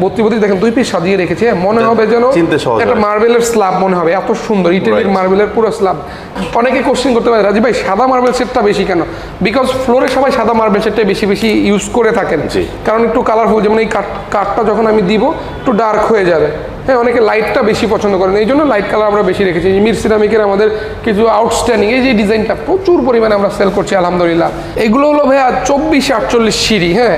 বত্রিশ দেখেন দুই পিস সাজিয়ে রেখেছি। মনে হবে যেন একটা। মার্বেলের স্ল্যাব মনে হবে। এত সুন্দর ইটালির Right. মার্বেলের পুরো স্ল্যাব অনেকে কোশ্চেন করতে পারে রাজীব ভাই সাদা মার্বেল সেটটা বেশি কেন? বিকজ ফ্লোরে সবাই সাদা মার্বেল সেটটাই বেশি বেশি ইউজ করে থাকেন। কারণ একটু কালারফুল যেমন এই কাঠ কাঠটা যখন আমি দিব একটু ডার্ক হয়ে যাবে। হ্যাঁ অনেকে লাইটটা বেশি পছন্দ করেন। এই জন্য লাইট কালার আমরা বেশি রেখেছি। এই মির সিরামিকের আমাদের কিছু আউটস্ট্যান্ডিং এই যে ডিজাইনটা প্রচুর পরিমাণে আমরা সেল করছি আলহামদুলিল্লাহ। এগুলো হলো ভাইয়া চব্বিশ আটচল্লিশ সিঁড়ি হ্যাঁ।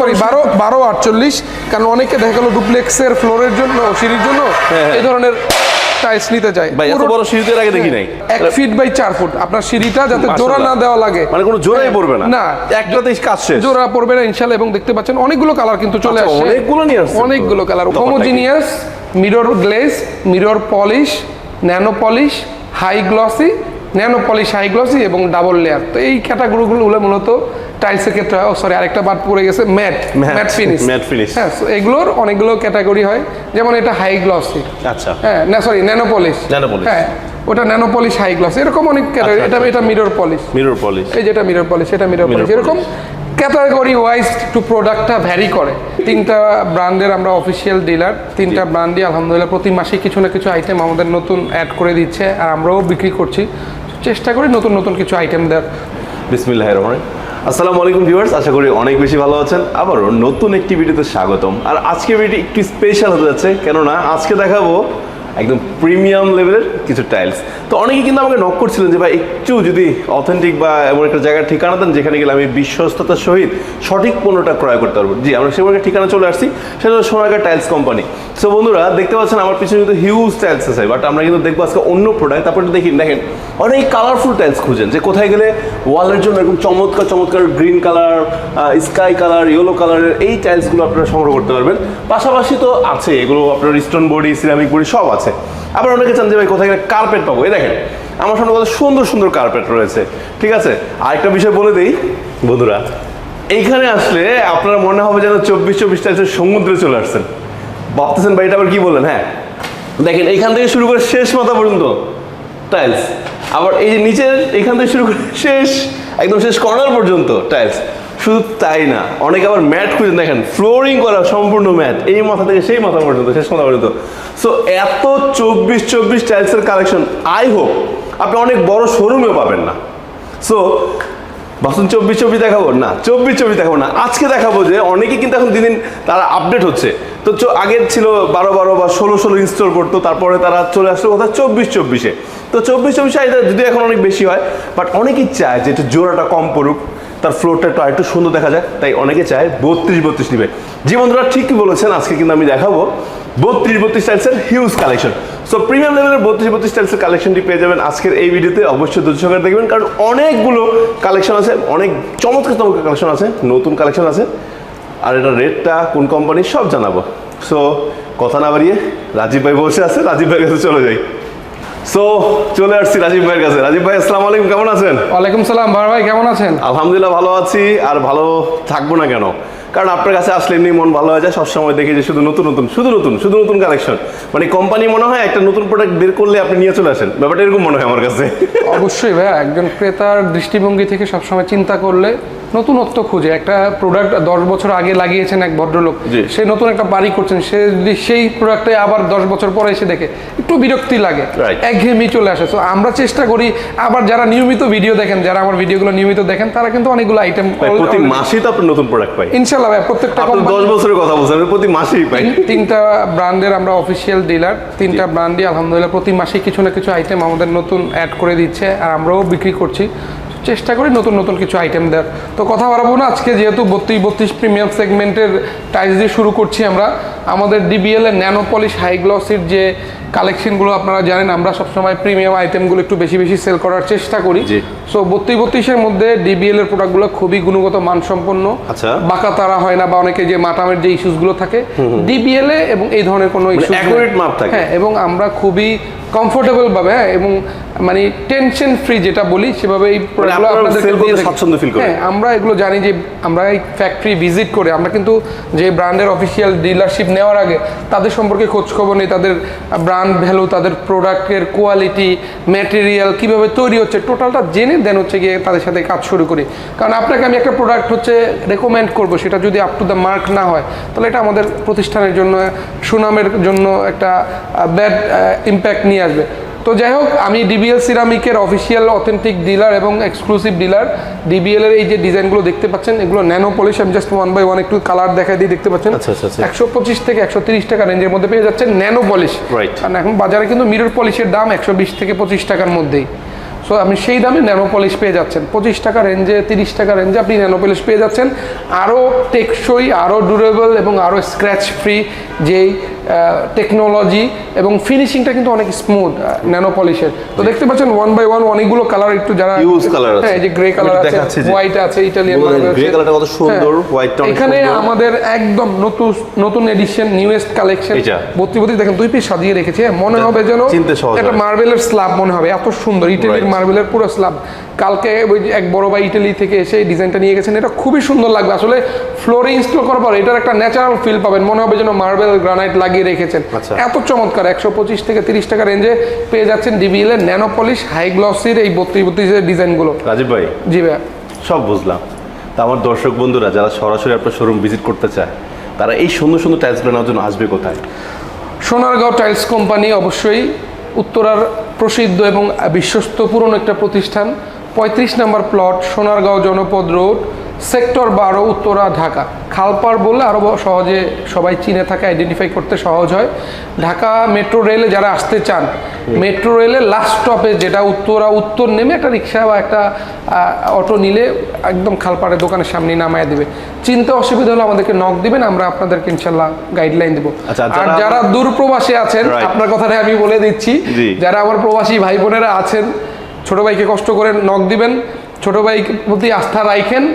সরি বারো বারো আটচল্লিশ কারণ অনেকে দেখা গেলো ডুপ্লেক্সের ফ্লোরের জন্য সিঁড়ির জন্য হ্যাঁ, এই ধরনের টাইলস নিতে যায়। ভাই এত বড় সিঁড়িতে আগে দেখি নাই। 1 ফিট বাই চার ফুট আপনার সিঁড়িটা যাতে জোড়া না দেওয়া লাগে। মানে কোনো জোড়াই পড়বে না। না। একটাতেই কাজ শেষ। জোড়া পড়বে না ইনশাআল্লাহ এবং দেখতে পাচ্ছেন অনেকগুলো কালার কিন্তু চলে আচ্ছা, আসছে। অনেকগুলো নিয়ে আসছে। অনেকগুলো colour. Homogeneous mirror glaze mirror polish nano polish high glossy nano polish high glossy এবং ডাবল লেয়ার। তো এই ক্যাটাগরিগুলো মূলত টাইলসের ক্ষেত্রে হয় সরি আরেকটা বাদ পড়ে গেছে matte matte finish. Matte finish. হ্যাঁ সো এগুলোর অনেকগুলো ক্যাটাগরি হয় যেমন এটা হাই গ্লসি আচ্ছা। হ্যাঁ না sorry nano polish nano polish হ্যাঁ ওটা ন্যানো পলিশ হাই গ্লস এরকম অনেক ক্যাটাগরি আচ্ছা, এটা এটা মিরর পলিশ মিরর পলিশ এই যেটা মিরর পলিশ এটা মিরর পলিশ এরকম ক্যাটাগরি ওয়াইজ টু প্রোডাক্টটা ভ্যারি করে। তিনটা ব্র্যান্ডের আমরা অফিসিয়াল ডিলার তিনটা ব্র্যান্ডই আলহামদুলিল্লাহ প্রতি মাসে কিছু না কিছু আইটেম আমাদের নতুন অ্যাড করে দিচ্ছে আর আমরাও বিক্রি করছি। চেষ্টা করি নতুন নতুন কিছু আইটেম দেওয়ার। বিসমিল্লাহ রহমান আসসালামু আলাইকুম ভিউয়ার্স আশা করি অনেক বেশি ভালো আছেন। আবারও নতুন একটি ভিডিওতে স্বাগতম। আর আজকে ভিডিও একটু স্পেশাল হতে যাচ্ছে কেননা আজকে দেখাবো একদম প্রিমিয়াম লেভেলের কিছু টাইলস তো অনেকে কিন্তু আমাকে নক করছিলেন যে, ভাই, একটু যদি অথেন্টিক বা এমন একটা জায়গার ঠিকানা দেন, যেখানে গেলে আমি বিশ্বস্ততার সহিত সঠিক পণ্যটা ক্রয় করতে পারব। জি, আমরা সেভাবে ঠিকানা চলে আসছি। সেটা হলো সোনাগার টাইলস কোম্পানি সো বন্ধুরা, দেখতে পাচ্ছেন আমার পিছনে কিন্তু হিউজ টাইলস আছে বাট আমরা কিন্তু দেখব আজকে অন্য প্রোডাক্ট তারপরে দেখি, দেখেন, অনেক কালারফুল টাইলস খুঁজেন, যে কোথায় গেলে ওয়ালের জন্য এরকম চমৎকার চমৎকার green colour sky colour yellow কালারের এই টাইলসগুলো আপনারা সংগ্রহ করতে পারবেন। পাশাপাশি তো আছে, এগুলো আপনার স্টোন বডি সিরামিক বডি সব আছে। আবার অনেকে চান যে, ভাই, কোথায় গেলে কার্পেট পাবো? এই দেখেন, আমার সামনে কত সুন্দর সুন্দর কার্পেট রয়েছে, ঠিক আছে? আরেকটা বিষয় বলে দিই, বন্ধুরা, এইখানে আসলে আপনার মনে হবে যেন চব্বিশ চব্বিশ টাইলসের সমুদ্রে চলে আসছেন। ভাবতেছেন, ভাই, এটা আবার কি বললেন? হ্যাঁ দেখেন এইখান থেকে শুরু করে শেষ মাথা পর্যন্ত টাইলস আবার এই যে নিচের, এখান থেকে শুরু করে শেষ, একদম শেষ কর্নার পর্যন্ত টাইলস শুধু তাই না, অনেকে আবার ম্যাট খুঁজে দেখেন ফ্লোরিং করা সম্পূর্ণ ম্যাট। এই মাথা থেকে সেই মাথা পর্যন্ত, শেষ মাথা পর্যন্ত। সো এত চব্বিশ চব্বিশ টাইলসের কালেকশন আই হোপ আপনি অনেক বড় শোরুমেও পাবেন না। সো বাসন চব্বিশ চব্বিশ দেখাবো? না চব্বিশ চব্বিশ দেখাবো না। আজকে দেখাবো যে অনেকে কিন্তু এখন দিন দিন তারা আপডেট হচ্ছে। তো আগের ছিল বারো বারো বা ষোলো ষোলো ইনস্টল করতো, তারপরে তারা চলে আসলো কোথায় চব্বিশ চব্বিশে তো চব্বিশ চব্বিশে যদি এখন অনেক বেশি হয় বাট অনেকেই চায় যে একটু জোড়াটা কম পড়ুক। তার ফ্লোরটা একটু আরেকটু সুন্দর দেখা যায় তাই অনেকে চায় বত্রিশ বত্রিশ নিবে। জি বন্ধুরা, ঠিকই বলেছেন, আজকে কিন্তু আমি দেখাবো বত্রিশ বত্রিশ টাইলসের হিউজ কালেকশন সো প্রিমিয়াম লেভেলের বত্রিশ বত্রিশ টাইলসের কালেকশনটি পেয়ে যাবেন আজকের এই ভিডিওতে। অবশ্যই সহকারে দেখবেন, কারণ অনেকগুলো কালেকশন আছে, অনেক চমৎকার চমৎকার কালেকশন আছে, নতুন কালেকশন আছে। আর এটা রেটটা কোন কোম্পানির সব জানাব। সো কথা না বাড়িয়ে রাজীব ভাই বসে আছে, রাজীব ভাইয়ের কাছে চলে যাই। সো চলে আসছি রাজীব ভাইয়ের কাছে। রাজীব ভাই আসসালামু আলাইকুম কেমন আছেন? ওয়ালাইকুম সালাম ভার ভাই কেমন আছেন? আলহামদুলিল্লাহ ভালো আছি আর ভালো থাকব না কেন? কারণ আপনার কাছে আসলে এমনি মন ভালো হয়ে যায় সবসময় দেখি যে শুধু নতুন নতুন শুধু নতুন শুধু নতুন কালেকশন মানে কোম্পানি মনে হয় একটা নতুন প্রোডাক্ট বের করলে আপনি নিয়ে চলে আসেন। ব্যাপারটা এরকম মনে হয় আমার কাছে। অবশ্যই ভাইয়া একজন ক্রেতার দৃষ্টিভঙ্গি থেকে সবসময় চিন্তা করলে নতুনত্ব খুঁজে। একটা প্রোডাক্ট দশ বছর আগে লাগিয়েছেন এক ভদ্রলোক। সে নতুন একটা বাড়ি করছেন। সে যদি সেই প্রোডাক্টে আবার দশ বছর পরে এসে দেখে একটু বিরক্তি লাগে. একঘেয়েমি চলে আসে। তো আমরা চেষ্টা করি আবার যারা নিয়মিত ভিডিও দেখেন যারা আমার ভিডিওগুলো নিয়মিত দেখেন তারা কিন্তু অনেকগুলো আইটেম প্রতি মাসেই তো আপনি নতুন প্রোডাক্ট পাই। ইনশাল্লাহ ভাই প্রত্যেকটা আপনি দশ বছরের কথা বলছেন প্রতি মাসেই পাই। তিনটা ব্র্যান্ডের আমরা অফিসিয়াল ডিলার তিনটা ব্র্যান্ডই আলহামদুলিল্লাহ প্রতি মাসে কিছু না কিছু আইটেম আমাদের নতুন অ্যাড করে দিচ্ছে আর আমরাও বিক্রি করছি। চেষ্টা করি নতুন নতুন কিছু আইটেম দেওয়ার। তো কথা বাড়াবো না আজকে যেহেতু বত্রিশ বত্রিশ প্রিমিয়াম সেগমেন্টের টাইলস দিয়ে শুরু করছি আমরা আমাদের ডিবিএল এর ন্যানো পলিশ হাই গ্লসির যে কালেকশনগুলো আপনারা জানেন আমরা সবসময় প্রিমিয়াম আইটেমগুলো একটু বেশি বেশি সেল করার চেষ্টা করি। সো বত্রিশ বত্রিশের মধ্যে ডিবিএল এর প্রোডাক্টগুলো খুবই গুণগত মানসম্পন্ন। আচ্ছা। বাঁকা তারা হয় না বা অনেকে যে মাটামের যে ইস্যুসগুলো থাকে ডিবিএল এ এবং এই ধরনের কোনো ইস্যু মাপ থাকে। হ্যাঁ এবং আমরা খুবই কমফোর্টেবল ভাবে হ্যাঁ এবং মানে টেনশন ফ্রি যেটা বলি সেভাবে এই প্রোডাক্টগুলো করতে দিয়ে স্বাচ্ছন্দ্য feel হ্যাঁ আমরা এগুলো জানি যে আমরা এই ফ্যাক্টরি ভিজিট করে আমরা কিন্তু যে ব্র্যান্ডের অফিসিয়াল ডিলারশিপ নেওয়ার আগে তাদের সম্পর্কে খোঁজ খবর নেই তাদের ব্র্যান্ড ভ্যালু তাদের প্রোডাক্টের কোয়ালিটি ম্যাটেরিয়াল কীভাবে তৈরি হচ্ছে টোটালটা জেনে দেন হচ্ছে গিয়ে তাদের সাথে কাজ শুরু করি। কারণ আপনাকে আমি একটা প্রোডাক্ট হচ্ছে রেকমেন্ড করব সেটা যদি আপ টু দ্য মার্ক না হয় তাহলে এটা আমাদের প্রতিষ্ঠানের জন্য সুনামের জন্য একটা ব্যাড ইম্প্যাক্ট নিয়ে আসবে। তো যাই হোক আমি ডিবিএল সিরামিকের অফিসিয়াল অথেন্টিক ডিলার এবং এক্সক্লুসিভ ডিলার ডিবিএল এর এই যে ডিজাইনগুলো দেখতে পাচ্ছেন এগুলো ন্যানো পলিশ আমি জাস্ট ওয়ান বাই ওয়ান একটু কালার দেখাই দিই দেখতে পাচ্ছেন। আচ্ছা, আচ্ছা, আচ্ছা। একশো পঁচিশ থেকে একশো তিরিশ টাকা রেঞ্জের মধ্যে পেয়ে যাচ্ছেন ন্যানো পলিশ. কারণ এখন বাজারে কিন্তু মিরর পলিশের দাম একশো বিশ থেকে পঁচিশ টাকার মধ্যেই। সো আপনি সেই দামে ন্যানো পলিশ পেয়ে যাচ্ছেন। পঁচিশ টাকা রেঞ্জে তিরিশ টাকা রেঞ্জে আপনি ন্যানো পলিশ পেয়ে যাচ্ছেন। আরও টেকসই আরও ডিউরেবল এবং আরও স্ক্র্যাচ ফ্রি যেই টেকনোলজি এবং ফিনিশিংটা কিন্তু অনেক স্মুথ ন্যানো পলিশের তো দেখতে পাচ্ছেন ওয়ান বাই ওয়ান অনেকগুলো কালার একটু যারা colour আছে। হ্যাঁ এই যে গ্রে কালার আছে হোয়াইট আছে ইটালিয়ান grey colourটা কত সুন্দর, white এখানে আমাদের একদম নতুন নতুন এডিশন নিউয়েস্ট কালেকশন? বত্রি বত্রি দেখেন দুই পিস সাজিয়ে রেখেছে মনে হবে যেন একটা মার্বেলের স্ল্যাব মনে হবে এত সুন্দর ইটালির. মার্বেলের পুরো স্ল্যাব কালকে ওই যে এক বড় ভাই ইটালি থেকে এসে ডিজাইনটা নিয়ে গেছেন এটা খুবই সুন্দর লাগবে। আসলে ফ্লোরে ইনস্টল করার পর এটার একটা ন্যাচারাল ফিল পাবেন মনে হবে যেন মার্বেল গ্রানাইট লাগিয়ে রেখেছেন। আচ্ছা। এত চমৎকার একশো পঁচিশ থেকে তিরিশ টাকা রেঞ্জে পেয়ে যাচ্ছেন ডিবিএল এর ন্যানো পলিশ হাই গ্লসির এই বত্রিশ বত্রিশের ডিজাইনগুলো রাজীব ভাই জি ভাইয়া। সব বুঝলাম। তা আমার দর্শক বন্ধুরা যারা সরাসরি আপনার শোরুম ভিজিট করতে চায় তারা এই সুন্দর সুন্দর টাইলসগুলো নেওয়ার জন্য আসবে কোথায়? সোনারগাঁও টাইলস কোম্পানি অবশ্যই উত্তরার প্রসিদ্ধ এবং বিশ্বস্ত পুরনো একটা প্রতিষ্ঠান পঁয়ত্রিশ নম্বর প্লট সোনারগাঁও জনপদ রোড সেক্টর বারো উত্তরা ঢাকা। খালপাড় বললে আরও সহজে সবাই চিনে থাকে আইডেন্টিফাই করতে সহজ হয়। ঢাকা মেট্রো রেলে যারা আসতে চান মেট্রো রেলে লাস্ট স্টপে যেটা উত্তরা উত্তর নেমে একটা রিক্সা বা একটা অটো নিলে একদম খালপাড়ের দোকানের সামনে নামায় দেবে। চিনতে অসুবিধা হলে আমাদেরকে নক দিবেন আমরা আপনাদেরকে ইনশাল্লাহ গাইডলাইন দেবো। আচ্ছা, আর যারা- যারা দূর প্রবাসে আছেন আপনার কথাটা আমি বলে দিচ্ছি যারা আমার প্রবাসী ভাই বোনেরা আছেন ছোট ভাইকে কষ্ট করে নক দিবেন ছোট ভাই প্রতি আস্থা রাখেন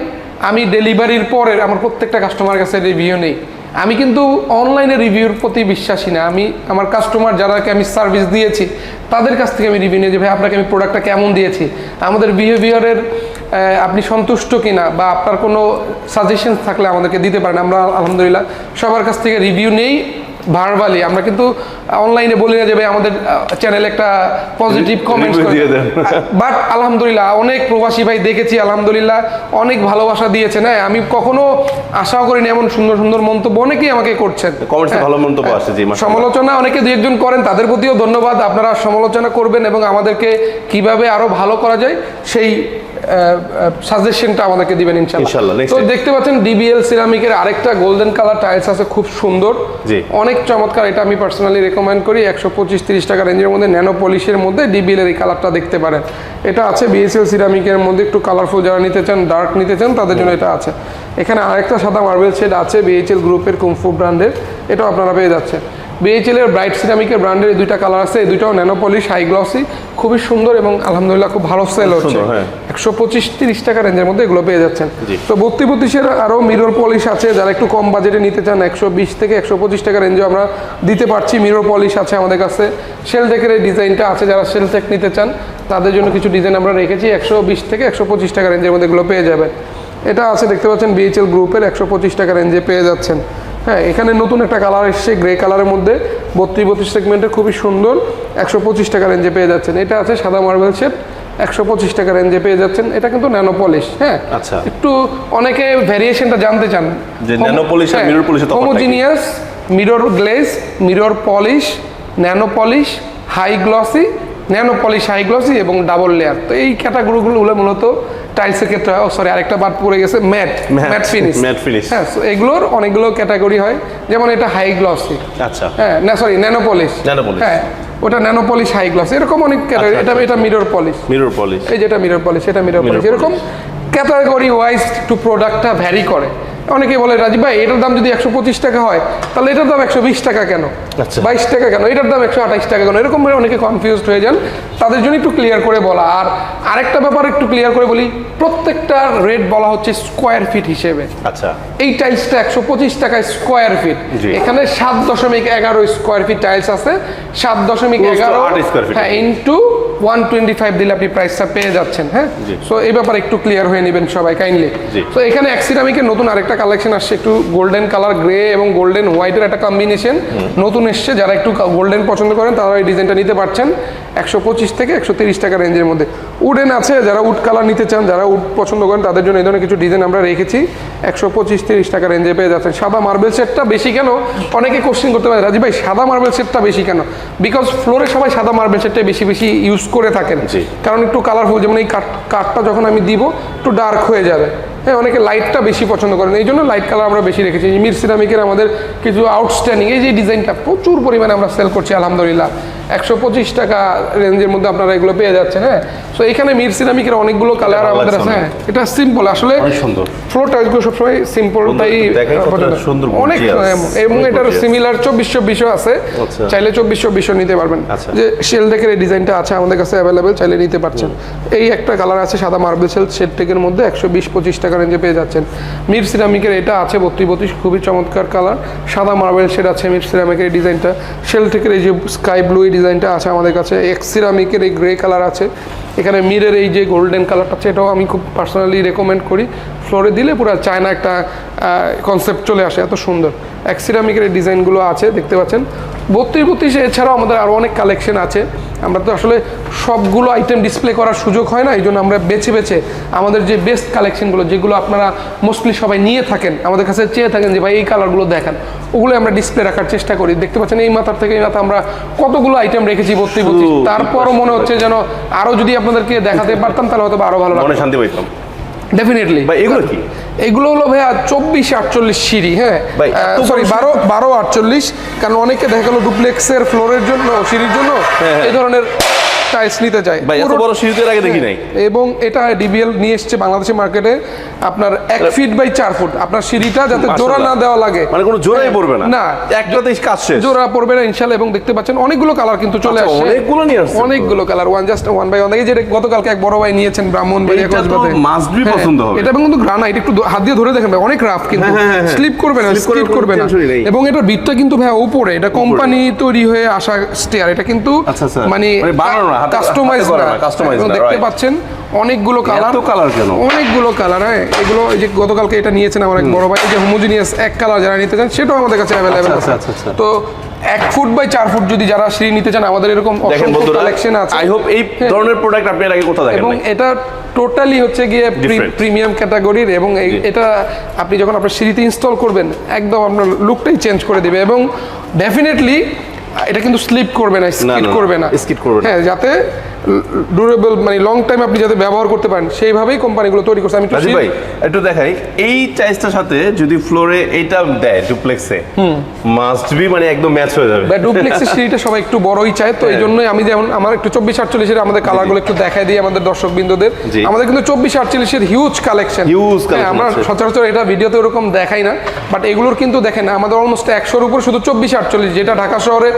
আমি ডেলিভারির পরের আমার প্রত্যেকটা কাস্টমার কাছে রিভিউ নেই। আমি কিন্তু অনলাইনে রিভিউর প্রতি বিশ্বাসী না। আমি, আমার কাস্টমার যারাকে আমি সার্ভিস দিয়েছি, তাদের কাছ থেকে আমি রিভিউ নিয়ে যে ভাই, আপনাকে আমি প্রোডাক্টটা কেমন দিয়েছি? আমাদের বিহেভিয়ারের আপনি সন্তুষ্ট কিনা বা আপনার কোনো সাজেশন থাকলে আমাদেরকে দিতে পারেন। আমরা আলহামদুলিল্লাহ সবার কাছ থেকে রিভিউ নেই। ভার্বালি আমরা কিন্তু অনলাইনে বলি না যে ভাই আমাদের চ্যানেলে একটা পজিটিভ কমেন্টস দেন। বাট আলহামদুলিল্লাহ অনেক প্রবাসী ভাই দেখেছি আলহামদুলিল্লাহ অনেক ভালোবাসা দিয়েছেন হ্যাঁ আমি কখনো আশাও করিনি এমন সুন্দর সুন্দর মন্তব্য অনেকেই আমাকে করছেন। কমেন্টসে হ্যাঁ। ভালো মন্তব্য আসছে জি সমালোচনা অনেকে দু একজন করেন তাদের প্রতিও ধন্যবাদ। আপনারা সমালোচনা করবেন এবং আমাদেরকে কীভাবে আরও ভালো করা যায় সেই সাজেশনটা আমাদেরকে দিবেন ইনশাআল্লাহ, তো দেখতে পাচ্ছেন ডিবিএল সিরামিকের আরেকটা গোল্ডেন কালার টাইলস আছে খুব সুন্দর। অনেক চমৎকার এটা আমি পার্সোনালি রেকমেন্ড করি একশো পঁচিশ তিরিশ টাকা রেঞ্জের মধ্যে ন্যানো পলিশের মধ্যে ডিবিএল এর এই কালারটা দেখতে পারেন। এটা আছে বিএসএল সিরামিকের মধ্যে একটু কালারফুল যারা নিতে চান ডার্ক নিতে চান তাদের জন্য এটা আছে। এখানে আরেকটা সাদা মার্বেল শেড আছে বিএইচএল গ্রুপের কুমফু ব্র্যান্ডের এটাও আপনারা পেয়ে যাচ্ছেন। বিএইচএল এর ব্রাইট সিরামিকের ব্র্যান্ডের এই দুইটা কালার আছে। এই দুইটাও ন্যানো পলিশ হাই গ্লসি খুবই সুন্দর এবং আলহামদুলিল্লাহ খুব ভালো সেল হচ্ছে। হ্যাঁ। একশো পঁচিশ তিরিশ টাকা রেঞ্জের মধ্যে এগুলো পেয়ে যাচ্ছেন। তো বত্রি বত্রিশের আরও মিরর পলিশ আছে। যারা একটু কম বাজেটে নিতে চান একশো বিশ থেকে একশো পঁচিশ টাকা রেঞ্জে আমরা দিতে পারছি। মিরর পলিশ আছে আমাদের কাছে। শেলটেকের এই ডিজাইনটা আছে। যারা শেলটেক নিতে চান তাদের জন্য কিছু ডিজাইন আমরা রেখেছি। একশো বিশ থেকে একশো পঁচিশ টাকা রেঞ্জের মধ্যে এগুলো পেয়ে যাবেন। এটা আছে দেখতে পাচ্ছেন বিএইচএল গ্রুপের একশো পঁচিশ টাকা রেঞ্জে পেয়ে যাচ্ছেন। হ্যাঁ এখানে নতুন একটা কালার এসছে গ্রে কালারের মধ্যে। বত্রিশ বত্রিশ সেগমেন্টের খুবই সুন্দর। একশো পঁচিশ টাকা রেঞ্জে পেয়ে যাচ্ছেন। এটা আছে সাদা মার্বেল শেপ একশো পঁচিশ টাকা রেঞ্জে পেয়ে যাচ্ছেন। এটা কিন্তু ন্যানো পলিশ হ্যাঁ। আচ্ছা। একটু অনেকে ভ্যারিয়েশনটা জানতে চান। যে nano polish আর polish এর homogeneous mirror glaze mirror polish nano polish high glossy nano polish high glossy এবং ডাবল লেয়ার। তো এই ক্যাটাগরিগুলো মূলত টাইলসের ক্ষেত্রে হয় সরি আরেকটা বাদ পড়ে গেছে matte matte finish. Matte finish. হ্যাঁ এগুলোর অনেকগুলো ক্যাটাগরি হয় যেমন এটা হাই গ্লসি আচ্ছা। হ্যাঁ না sorry nano polish Nano polish। হ্যাঁ ওটা ন্যানো পলিশ হাই গ্লস এরকম অনেক ক্যাটাগরি। আচ্ছা, এটা এটা মিরর পলিশ মিরর পলিশ এই যেটা মিরর পলিশ এটা মিরর পলিশ এরকম ক্যাটাগরি ওয়াইজ টু প্রোডাক্টটা ভ্যারি করে। অনেকে বলে রাজীব ভাই এটার দাম যদি একশো পঁচিশ টাকা হয় তাহলে এটার দাম একশো বিশ টাকা কেন? আচ্ছা। বাইশ টাকা কেন? এটার দাম একশো আঠাইশ টাকা কেন? এরকম ভাবে অনেকে কনফিউজড হয়ে যান। তাদের জন্য একটু ক্লিয়ার করে বলা। আর আরেকটা ব্যাপার একটু ক্লিয়ার করে বলি প্রত্যেকটা রেট বলা হচ্ছে স্কোয়ার ফিট হিসেবে। আচ্ছা। এই টাইলসটা একশো পঁচিশ টাকা স্কোয়ার ফিট এখানে সাত দশমিক এগারো স্কোয়ার ফিট টাইলস আছে। সাত দশমিক এগারো। হ্যাঁ ইন্টু ওয়ান টোয়েন্টি ফাইভ দিলে আপনি প্রাইসটা পেয়ে যাচ্ছেন হ্যাঁ? সো এই ব্যাপারে একটু ক্লিয়ার হয়ে নেবেন সবাই কাইন্ডলি। তো এখানে অ্যাক্সিরামিকের নতুন আরেকটা কালেকশন আসছে একটু গোল্ডেন কালার গ্রে এবং গোল্ডেন হোয়াইটের একটা কম্বিনেশন নতুন এসছে যারা একটু গোল্ডেন পছন্দ করেন তারা এই ডিজাইনটা নিতে পারছেন একশো পঁচিশ থেকে একশো তিরিশ টাকা রেঞ্জের মধ্যে। উডেন আছে যারা উড কালার নিতে চান যারা উড পছন্দ করেন তাদের জন্য এই ধরনের কিছু ডিজাইন আমরা রেখেছি। একশো পঁচিশ তিরিশ টাকা রেঞ্জে পেয়ে যাচ্ছেন। সাদা মার্বেল সেটটা বেশি কেন? অনেকে কোশ্চেন করতে পারে রাজীব ভাই সাদা মার্বেল সেটটা বেশি কেন? বিকজ ফ্লোরে সবাই সাদা মার্বেল সেটটা বেশি বেশি ইউজ করে থাকেন। কারণ একটু কালারফুল যেমন এই কাঠ কাঠটা যখন আমি দিব একটু ডার্ক হয়ে যাবে। হ্যাঁ অনেকে লাইটটা বেশি পছন্দ করেন। এই জন্য লাইট কালার আমরা বেশি রেখেছি। মির সিরামিকের আমাদের কিছু আউটস্ট্যান্ডিং এই যে ডিজাইনটা প্রচুর পরিমাণে আমরা সেল করছি, আলহামদুলিল্লাহ। একশো পঁচিশ টাকা রেঞ্জের মধ্যে আপনারা এগুলো পেয়ে যাচ্ছেন হ্যাঁ? সো এখানে মির সিরামিকের অনেকগুলো কালার আমাদের আছে হ্যাঁ? এটা সিম্পল আসলে। ফ্লোর টাইলসগুলো সবসময় কতটা সুন্দর অনেক এবং এটার সিমিলার চব্বিশ চব্বিশও আছে। আচ্ছা। চাইলে চব্বিশ চব্বিশও নিতে পারবেন। আচ্ছা। যে শেল ডেকের এই ডিজাইনটা আছে আমাদের কাছে অ্যাভেলেবেল চাইলে নিতে পারছেন। এই একটা কালার আছে সাদা মার্বেল সেল শেড টেকের মধ্যে একশো বিশ পঁচিশ টাকা রেঞ্জে পেয়ে যাচ্ছেন। মির সিরামিকের এটা আছে বত্রিশ বত্রিশ খুবই চমৎকার কালার সাদা মার্বেল সেট আছে মির সিরামিকের এই ডিজাইনটা শেল টেকের এই যে স্কাই ব্লু এই ডিজাইনটা আছে আমাদের কাছে। এক্স সিরামিকের এই গ্রে কালার আছে। এখানে মিরের এই যে গোল্ডেন কালারটা আছে, এটাও আমি খুব পার্সোনালি রেকমেন্ড করি। ফ্লোরে দিলে পুরো চায়না একটা কনসেপ্ট চলে আসে, এত সুন্দর। অ্যাক্সিরামিকের এই ডিজাইনগুলো আছে দেখতে পাচ্ছেন। বত্রিশ বত্রিশ এছাড়াও আমাদের আরও অনেক কালেকশন আছে। আমরা তো আসলে সবগুলো আইটেম ডিসপ্লে করার সুযোগ হয় না এই জন্য আমরা বেছে বেছে আমাদের যে বেস্ট কালেকশনগুলো যেগুলো আপনারা মোস্টলি সবাই নিয়ে থাকেন আমাদের কাছে চেয়ে থাকেন যে ভাই এই কালারগুলো দেখান। ওগুলো আমরা ডিসপ্লে রাখার চেষ্টা করি। দেখতে পাচ্ছেন এই মাথার থেকে এই মাথা আমরা কতগুলো আইটেম রেখেছি বত্রিশ বত্রিশ। তারপরও মনে হচ্ছে যেন আরও যদি আপনাদেরকে দেখাতে পারতাম তাহলে হয়তো আরও ভালো শান্তি পাইতাম। ডেফিনেটলি ভাই এগুলো কি? এগুলো হলো ভাইয়া চব্বিশ আটচল্লিশ সিঁড়ি হ্যাঁ। ভাই, সরি বারো বারো আটচল্লিশ কারণ অনেকে দেখা গেলো ডুপ্লেক্সের ফ্লোরের জন্য সিঁড়ির জন্য হ্যাঁ, হ্যাঁ। এই ধরনের টাইলস নিতে চায় ভাই এত বড় সিঁড়িতে আগে দেখি নাই। এবং এটা ডিবিএল নিয়ে এসছে বাংলাদেশের মার্কেটে আপনার এক ফিট বাই চার ফুট। আপনার সিঁড়িটা যাতে জোড়া না দেওয়া লাগে। মানে কোনো জোড়াই পড়বে না। না। একটাতেই কাজ শেষ। জোড়া পড়বে না ইনশাল্লাহ এবং দেখতে পাচ্ছেন অনেকগুলো কালার কিন্তু চলে আচ্ছা, আসছে। অনেকগুলো নিয়ে আসছে। অনেকগুলো colour. One just one by one যেটা গতকালকে এক বড় ভাই নিয়েছেন ব্রাহ্মণ বাড়িয়া এইটা তো be হ্যাঁ, পছন্দ হবে। এটা কিন্তু গ্রানাইট একটু হাত দিয়ে ধরে দেখেন ভাই অনেক রাফ কিন্তু। হ্যাঁ, হ্যাঁ, হ্যাঁ। স্লিপ করবে না স্লিপ করবে না। এবং এটার বিটটা কিন্তু ভাই উপরে। এটা কোম্পানি তৈরি হয়ে আসা স্টেয়ার এটা কিন্তু আচ্ছা, আচ্ছা। মানে মানে বানানো না, কাস্টমাইজ করা দেখতে পাচ্ছেন অনেকগুলো কালার colour কেন? অনেকগুলো কালার হ্যাঁ। এগুলো এই যে গতকালকে এটা নিয়েছেন আমার এক বড় ভাই যে হোমোজিনিয়াস এক কালার যারা নিতে চান সেটাও আমাদের কাছে অ্যাভেলেবেল আচ্ছা, আছে। আচ্ছা, আচ্ছা। তো এক ফুট বাই চার ফুট যদি যারা সিঁড়ি নিতে চান আমাদের এরকম কালেকশন আছে। আই হোপ এই ধরনের প্রোডাক্ট আপনি আগে কোথাও দেখেন এবং এটা টোটালি হচ্ছে গিয়ে প্রিমিয়াম ক্যাটাগরির এবং এটা আপনি যখন আপনার সিঁড়িতে ইনস্টল করবেন একদম আপনার লুকটাই চেঞ্জ করে দিবে এবং ডেফিনেটলি এটা কিন্তু স্লিপ করবে না স্কিড করবে না স্কিড করবে না। হ্যাঁ যাতে ডিউরেবল মানে লং টাইম আপনি যাতে ব্যবহার করতে পারেন সেইভাবেই কোম্পানিগুলো তৈরি করছে। আমি একটু ভাই একটু দেখাই এই টাইসটার সাথে যদি ফ্লোরে এইটা দেয় ডুপ্লেক্সে মাস্ট বি মানে একদম ম্যাচ হয়ে যাবে। ডুপ্লেক্সের সিঁড়িটা সবাই একটু বড়ই চায় তো এই জন্যই আমি যেমন আমার একটু চব্বিশ আটচল্লিশের আমাদের কালারগুলো একটু দেখাই দিই আমাদের দর্শক বিন্দুদের আমাদের কিন্তু চব্বিশ আটচল্লিশের হিউজ কালেকশন collection আমরা সচরাচর এটা ভিডিওতে ওরকম দেখাই না বাট এগুলোর কিন্তু দেখেন আমাদের অলমোস্ট একশোর উপর শুধু চব্বিশ আটচল্লিশ যেটা ঢাকা শহরে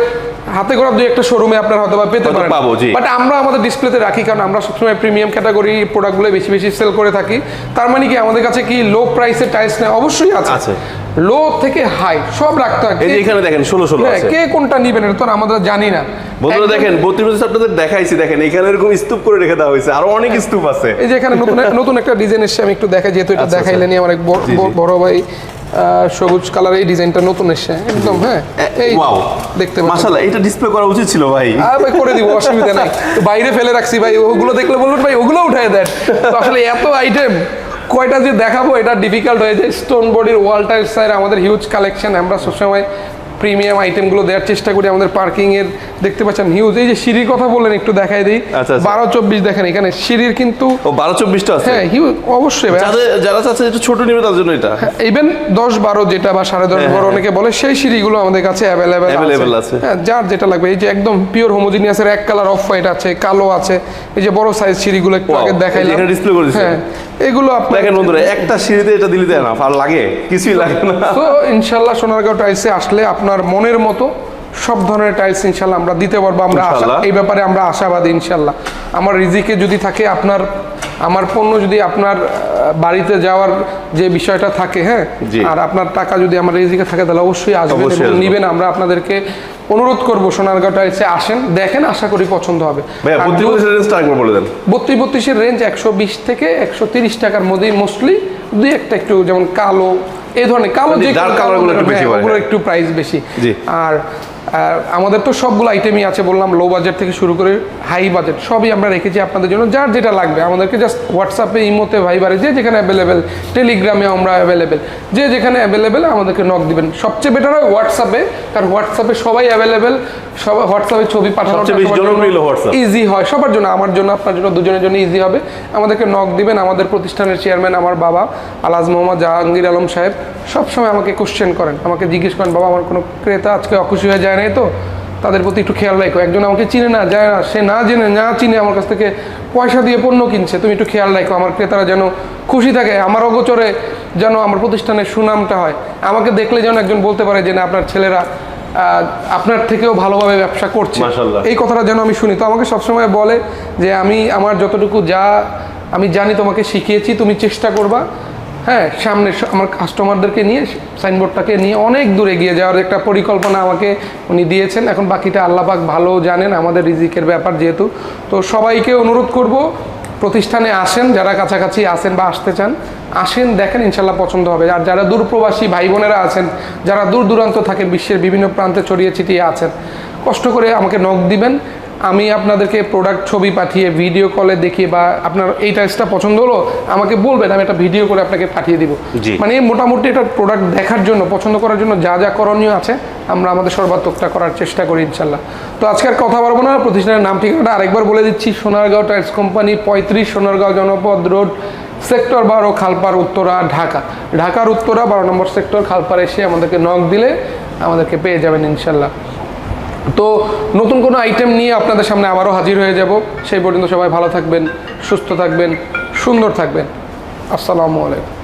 হাতে করা দুই একটা শোরুমে আপনার হয়তো পেতে পারেন। বাট আমরা আমাদের ডিসপ্লেতে রাখি কারণ আমরা সবসময় প্রিমিয়াম ক্যাটাগরি প্রোডাক্টগুলো বেশি বেশি সেল করে থাকি। তার মানে কি আমাদের কাছে কি লো প্রাইসের টাইলস নেই অবশ্যই আছে। লো থেকে হাই সব রাখতে হয়। এই যে এখানে দেখেন ষোলো ষোলো হ্যাঁ, আছে। কে কোনটা নিবেন এটা তো আমরা জানি না। বন্ধুরা দেখেন বত্রিশ আপনাদের দেখাইছি দেখেন এখানে এরকম স্তূপ করে রেখে দেওয়া হয়েছে। আরও অনেক স্তূপ আছে। এই যে এখানে নতুন নতুন একটা ডিজাইন এসেছে আমি একটু দেখাই যেহেতু এটা আচ্ছা, দেখাইলেনি আমার এক বড়- ভাই। সবুজ কালার এই ডিজাইনটা নতুন এসছে একদম হ্যাঁ? এই ওয়াও। দেখতে মাশাআল্লাহ এটা ডিসপ্লে করা উচিত ছিল ভাই। আর ভাই করে দিব অসুবিধা নাই। তো বাইরে ফেলে রাখছি ভাই ওগুলো দেখলে বলবেন ভাই ওগুলো উঠায় দেন। তো আসলে এত আইটেম কয়টা যে দেখাবো এটা ডিফিকাল্ট হয়ে যায়। স্টোন বডির ওয়াল টাইপ টাইলস আমাদের হিউজ কালেকশন আমরা সবসময় প্রিমিয়াম আইটেমগুলো দেওয়ার চেষ্টা করি আমাদের পার্কিংয়ের দেখতে পাচ্ছেন হিউজ এই যে সিঁড়ির কথা বললেন একটু দেখাই দিই। আচ্ছা, আচ্ছা। বারো চব্বিশ দেখেন এখানে সিঁড়ির কিন্তু বারো চব্বিশটা আছে? হ্যাঁ হিউজ অবশ্যই যারা চাচ্ছে একটু ছোট নিবে তার জন্য এটা? ইভেন দশ বারো যেটা বা সাড়ে দশ বারো অনেকে বলে সেই সিঁড়িগুলো আমাদের কাছে অ্যাভেলেবেল হ্যাঁ, আছে। হ্যাঁ যার যেটা লাগবে এই যে একদম পিওর হোমোজিনিয়াসের এক কালার অফ হোয়াইট আছে কালো আছে এই যে বড় সাইজ সিঁড়িগুলো একটু আগে দেখাইলাম। এখানে display করে দিছে। হ্যাঁ এগুলো আপনার দেখেন বন্ধুরা একটা সিঁড়িতে এটা দিলে দেয় না আর লাগে কিছুই লাগে না। তো ইনশাল্লাহ সোনারগাঁও টাইলসে আসলে আপনার মনের মতো সব ধরনের টাইলস ইনশাল্লাহ আমরা দিতে পারব আমরা এই ব্যাপারে আমরা আশাবাদী ইনশাল্লাহ। আমার রিজিকে যদি থাকে আপনার আমার পণ্য যদি আপনার বাড়িতে যাওয়ার যে বিষয়টা থাকে হ্যাঁ? আর আপনার টাকা যদি আমার রিজিকে থাকে তাহলে অবশ্যই আসবেন অবশ্যই এবং আসব। নিবেন। আমরা আপনাদেরকে অনুরোধ করব সোনারগাঁও টাইলসে আসেন। দেখেন আশা করি পছন্দ হবে। বত্রিশ বত্রিশের রেঞ্জ একশো বিশ থেকে একশো তিরিশ টাকার মধ্যেই মোস্টলি দুই একটা একটু যেমন কালো এই ধরনের কালো যে dark কালো গুলো একটু বেশি হ্যাঁ। একটু প্রাইস বেশি। আর আর আমাদের তো সবগুলো আইটেমই আছে বললাম লো বাজেট থেকে শুরু করে হাই বাজেট সবই আমরা রেখেছি আপনাদের জন্য যার যেটা লাগবে। আমাদেরকে জাস্ট হোয়াটসঅ্যাপে ইমোতে ভাইবারে যে যেখানে অ্যাভেলেবেল টেলিগ্রামে আমরা অ্যাভেলেবেল যে যেখানে অ্যাভেলেবেল আমাদেরকে নক দিবেন। সবচেয়ে বেটার হয় হোয়াটসঅ্যাপে কারণ হোয়াটসঅ্যাপে সবাই অ্যাভেলেবেল সবাই হোয়াটসঅ্যাপে ছবি পাঠানো। ইজি হয় সবার জন্য আমার জন্য আপনার জন্য দুজনের জন্য ইজি হবে। আমাদেরকে নক দিবেন আমাদের প্রতিষ্ঠানের চেয়ারম্যান আমার বাবা আলাজ মোহাম্মদ জাহাঙ্গীর আলম সাহেব সবসময় আমাকে কোশ্চেন করেন আমাকে জিজ্ঞেস করেন বাবা আমার কোনো ক্রেতা আজকে অখুশি হয়ে যায় নাই তো? তাদের প্রতি একটু খেয়াল রাখো। একজন আমাকে চিনে না যায় না সে না জেনে না চিনে আমার কাছ থেকে পয়সা দিয়ে পণ্য কিনছে। তুমি একটু খেয়াল রাখো আমার ক্রেতারা যেন খুশি থাকে আমার অগোচরে যেন আমার প্রতিষ্ঠানের সুনামটা হয়। আমাকে দেখলে যেন একজন বলতে পারে যে না আপনার ছেলেরা আপনার থেকেও ভালোভাবে ব্যবসা করছে। এই কথাটা যেন আমি শুনি। তো আমাকে সবসময় বলে যে আমি আমার যতটুকু যা আমি জানি তোমাকে শিখিয়েছি তুমি চেষ্টা করবা। হ্যাঁ সামনে আমার কাস্টমারদেরকে নিয়ে সাইনবোর্ডটাকে নিয়ে অনেক দূর এগিয়ে যাওয়ার একটা পরিকল্পনা আমাকে উনি দিয়েছেন। এখন বাকিটা আল্লাপাক ভালো জানেন, আমাদের রিজিকের ব্যাপার যেহেতু। তো সবাইকে অনুরোধ করব, প্রতিষ্ঠানে আসেন, যারা কাছাকাছি আসেন বা আসতে চান, আসেন, দেখেন ইনশাল্লাহ পছন্দ হবে। আর যারা দূরপ্রবাসী ভাই বোনেরা আছেন, যারা দূর দূরান্ত থাকে বিশ্বের বিভিন্ন প্রান্তে ছড়িয়ে ছিটিয়ে আছেন, কষ্ট করে আমাকে নখ দিবেন। আমি আপনাদেরকে প্রোডাক্ট ছবি পাঠিয়ে ভিডিও কলে দেখিয়ে বা আপনার এই টাইসটা পছন্দ হলো আমাকে বলবেন আমি একটা ভিডিও করে আপনাকে পাঠিয়ে দিব। মানে মোটামুটি এটা প্রোডাক্ট দেখার জন্য পছন্দ করার জন্য যা যা করণীয় আছে আমরা আমাদের সর্বাত্মকটা করার চেষ্টা করি ইনশাল্লাহ তো আজকের কথা বলব না প্রতিষ্ঠানের নাম ঠিকানাটা আরেকবার বলে দিচ্ছি সোনারগাঁও টাইলস কোম্পানি পঁয়ত্রিশ সোনারগাঁও জনপদ রোড সেক্টর বারো খালপার উত্তরা ঢাকা। ঢাকার উত্তরা বারো নম্বর সেক্টর খালপার এসে আমাদেরকে নখ দিলে আমাদেরকে পেয়ে যাবেন ইনশাল্লাহ তো নতুন কোনো আইটেম নিয়ে আপনাদের সামনে আবারও হাজির হয়ে যাব। সেই পর্যন্ত সবাই ভালো থাকবেন, সুস্থ থাকবেন, সুন্দর থাকবেন। আসসালামু আলাইকুম।